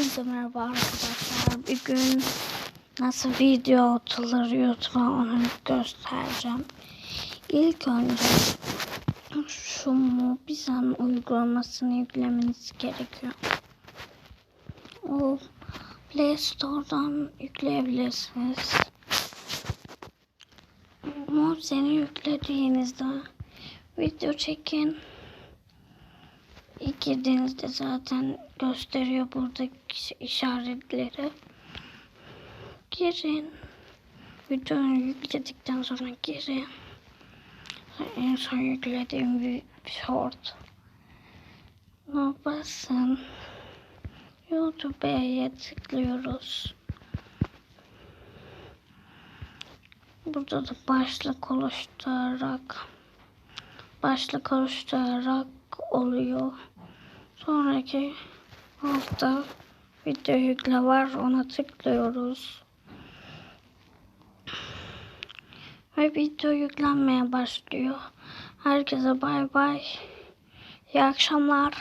Hepinize merhaba arkadaşlar. Bugün nasıl video atılır YouTube'a onu göstereceğim. İlk önce şu Mobizen uygulamasını yüklemeniz gerekiyor. O Play Store'dan yükleyebilirsiniz. Mobizen'i yüklediğinizde video çekin. İlk girdiğinizde zaten gösteriyor buradaki işaretleri. Girin. Videoyu yükledikten sonra girin. En son yüklediğim bir short. Buna basın. YouTube'ya tıklıyoruz. Burada da başlık oluşturarak başlık oluşturarak oluyor. Sonraki hafta video yükle var ona tıklıyoruz. Ve video yüklenmeye başlıyor. Herkese bay bay. İyi akşamlar.